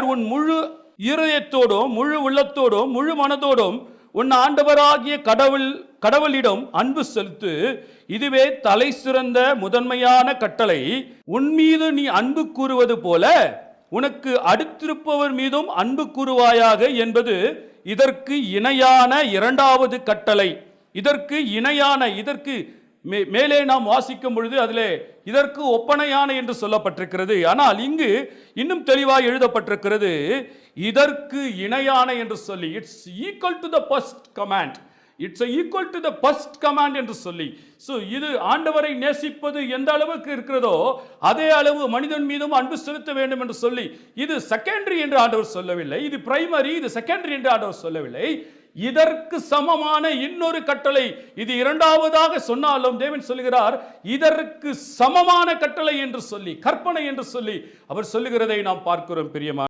கர்த்தர் உன் முழு இருதயத்தோடும் முழு உள்ளத்தோடும் முழு மனதோடும் உன் ஆண்டவராகிய கடவுள் கடவுளிடம் அன்பு செலுத்து. இதுவே தலை சிறந்த முதன்மையான கட்டளை. உன் மீது நீ அன்பு கூறுவது போல உனக்கு அடுத்திருப்பவர் மீதும் அன்பு கூறுவாயாக என்பது இதற்கு இணையான இரண்டாவது கட்டளை. இதற்கு இணையான இதற்கு மே- மேலே நாம் வாசிக்கும் பொழுது அதிலே இதற்கு ஒப்பனையான என்று சொல்லப்பட்டிருக்கிறது. ஆனால் இங்கு இன்னும் தெளிவாக எழுதப்பட்டிருக்கிறது இதற்கு இணையான என்று சொல்லி it's equal to the first command it's equal to the first command என்று சொல்லி. ஸோ இது ஆண்டவரை நேசிப்பது எந்த அளவுக்கு இருக்கிறதோ அதே அளவு மனிதன் மீதும் அன்பு செலுத்த வேண்டும் என்று சொல்லி இது செகண்டரி என்று ஆண்டவர் சொல்லவில்லை. இது பிரைமரி இது செகண்டரி என்று ஆண்டவர் சொல்லவில்லை. இதற்கு சமமான இன்னொரு கட்டளை. இது இரண்டாவதாக சொன்னாலும் தேவன் சொல்லுகிறார் இதற்கு சமமான கட்டளை என்று சொல்லி கற்பனை என்று சொல்லி. அவர் சொல்லுகிறதை நாம் பார்க்கிறோம் பிரியமான